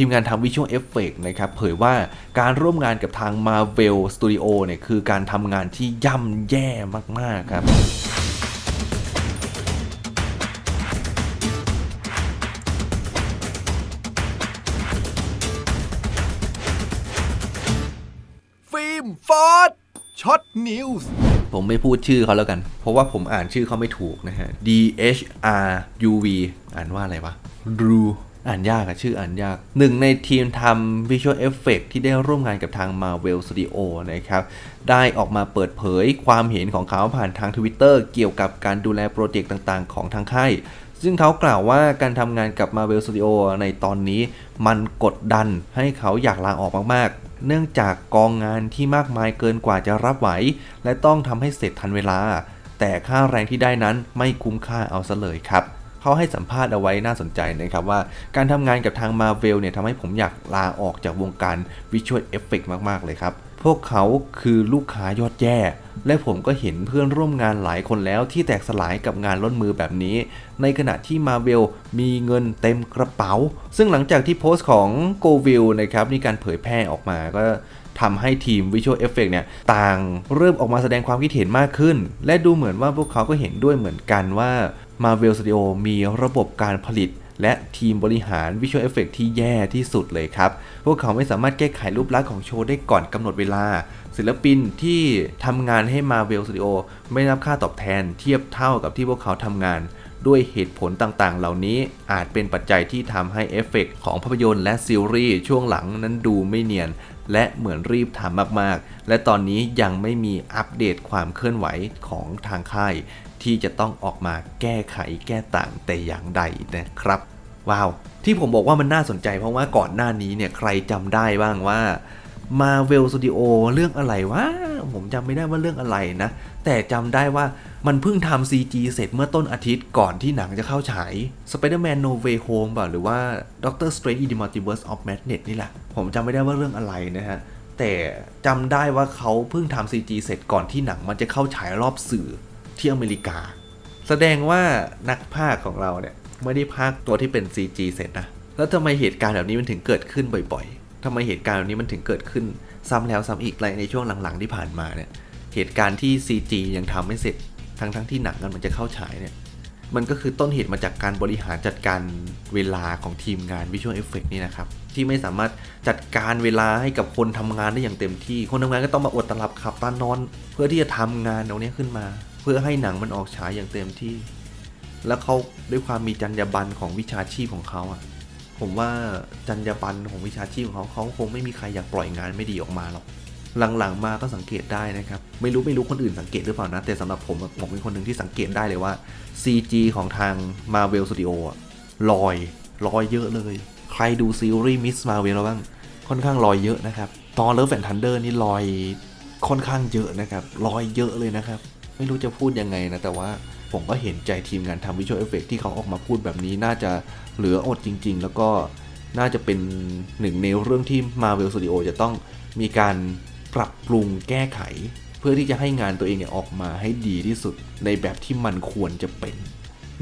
ทีมงานทำ Visual Effect นะครับเผยว่าการร่วมงานกับทาง Marvel Studio เนี่ยคือการทำงานที่ย่ำแย่มาก ๆ ครับฟิล์มฟอร์ดช็อตนิวส์ผมไม่พูดชื่อเขาแล้วกัน เพราะว่าผมอ่านชื่อเขาไม่ถูกนะฮะ D H R U V อ่านว่าอะไรวะรู อ่านยากอะชื่ออ่านยาก หนึ่งในทีมทำ Visual Effect ที่ได้ร่วมงานกับทาง Marvel Studio นะครับ ได้ออกมาเปิดเผยความเห็นของเขาผ่านทาง Twitter เกี่ยวกับการดูแลโปรเจกต์ต่างๆ ของทางค่าย ซึ่งเขากล่าวว่าการทำงานกับ Marvel Studio ในตอนนี้ มันกดดันให้เขาอยากลาออกมากๆ เนื่องจากกองงานที่มากมายเกินกว่าจะรับไหว และต้องทำให้เสร็จทันเวลา แต่ค่าแรงที่ได้นั้นไม่คุ้มค่าเอาซะเลยครับ เขาให้สัมภาษณ์เอาไว้น่าสนใจนะครับว่าการทำงานกับทาง Marvel เนี่ยทำให้ผมอยากลาออกจากวงการ Visual Effect มากๆเลยครับ พวกเขาคือลูกค้ายอดแย่ และผมก็เห็นเพื่อนร่วมงานหลายคนแล้วที่แตกสลายกับงานล้นมือแบบนี้ ในขณะที่ Marvel มีเงินเต็มกระเป๋า ซึ่งหลังจากที่โพสต์ของ g o v i l นะครับมีการเผยแพร่ออกมาก็ ทำให้ทีม Visual Effect เนี่ยต่างเริ่มออกมาแสดงความคิดเห็นมากขึ้น และดูเหมือนว่าพวกเขาก็เห็นด้วยเหมือนกันว่า Marvel Studio มีระบบการผลิตและทีมบริหาร Visual Effect ที่แย่ที่สุดเลยครับ พวกเขาไม่สามารถแก้ไขรูปลักษณ์ของโชว์ได้ก่อนกำหนดเวลา ศิลปินที่ทำงานให้ Marvel Studio ไม่รับค่าตอบแทนเทียบเท่ากับที่พวกเขาทำงาน ด้วยเหตุผลต่างๆ เหล่านี้อาจเป็นปัจจัยที่ทำให้เอฟเฟกต์ของภาพยนตร์และซีรีส์ช่วงหลังนั้นดูไม่เนียน และเหมือนรีบทำมากๆ และตอนนี้ยังไม่มีอัปเดตความเคลื่อนไหวของทางค่าย ที่จะต้องออกมาแก้ไขแก้ต่างแต่อย่างใดนะครับว้าวที่ผมบอกว่ามันน่าสนใจเพราะว่าก่อนหน้านี้เนี่ยใครจำได้บ้างว่า Marvel Studio เรื่องอะไรวะผมจำไม่ได้ว่าเรื่องอะไรนะ แต่จำได้ว่า มันเพิ่งทำ CG เสร็จเมื่อต้นอาทิตย์ก่อนที่หนังจะเข้าฉาย Spider-Man No Way Home ป่ะหรือว่า Doctor Strange in the Multiverse of Madness นี่แหละ ผมจำไม่ได้ว่าเรื่องอะไรนะฮะ แต่จำได้ว่าเขาเพิ่งทำ CG เสร็จก่อนที่หนังมันจะเข้าฉายรอบสื่อที่อเมริกา แสดงว่านักพากย์ของเราเนี่ยไม่ได้พากย์ตัวที่เป็น CG เสร็จนะ แล้วทำไมเหตุการณ์แบบนี้มันถึงเกิดขึ้นบ่อยๆทำไมเหตุการณ์แบบนี้มันถึงเกิดขึ้นซ้ำแล้วซ้ำอีกในช่วงหลังๆที่ผ่านมาเนี่ย เหตุการณ์ที่ CG ยังทำไม่เสร็จ ทั้งๆทที่หนังกันมันจะเข้าฉายเนี่ย มันก็คือต้นเหตุมาจากการบริหารจัดการเวลาของทีมงาน Visual Effect นี่นะครับ ที่ไม่สามารถจัดการเวลาให้กับคนทำงานได้อย่างเต็มที่ คนทำงานก็ต้องมาอดตลับขับตานอน เพื่อที่จะทำงานตรงนี้ขึ้นมา เพื่อให้หนังมันออกฉายอย่างเต็มที่ แล้วเขาด้วยความมีจรรยาบรรณของวิชาชีพของเขาอะผมว่าจรรยาบรรณของวิชาชีพของเขาเขาคงไม่มีใครอยากปล่อยงานไม่ดีออกมาหรอก หลังๆมาก็สังเกตได้นะครับ ไม่รู้ไม่รู้คนอื่นสังเกตหรือเปล่านะ แต่สำหรับผมผมเป็นคนหนึ่งที่สังเกตได้เลยว่า CG ของทาง Marvel Studio อะลอยลอยเยอะเลย ใครดูซีรีส์ Miss Marvel แล้วบ้างค่อนข้างลอยเยอะนะครับ ตอนเลิฟแอนทันเดอร์นี่ลอยค่อนข้างเยอะนะครับลอยเยอะเลยนะครับ ไม่รู้จะพูดยังไงนะ แต่ว่าผมก็เห็นใจทีมงานทำวิชวลเอฟเฟกที่เขาออกมาพูดแบบนี้น่าจะเหลืออดจริง ๆ แล้วก็น่าจะเป็นหนึ่งในเรื่องที่ Marvel Studio จะต้องมีการ ปรับปรุงแก้ไข เพื่อที่จะให้งานตัวเองเนี่ยออกมาให้ดีที่สุด ในแบบที่มันควรจะเป็น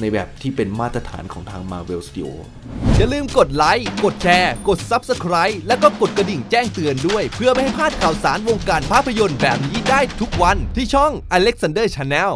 ในแบบที่เป็นมาตรฐานของทาง Marvel Studio อย่าลืมกดไลค์ กดแชร์ กด Subscribe แล้วก็กดกระดิ่งแจ้งเตือนด้วย เพื่อไม่ให้พลาดข่าวสารวงการภาพยนตร์แบบนี้ได้ทุกวันที่ช่อง Alexander Channel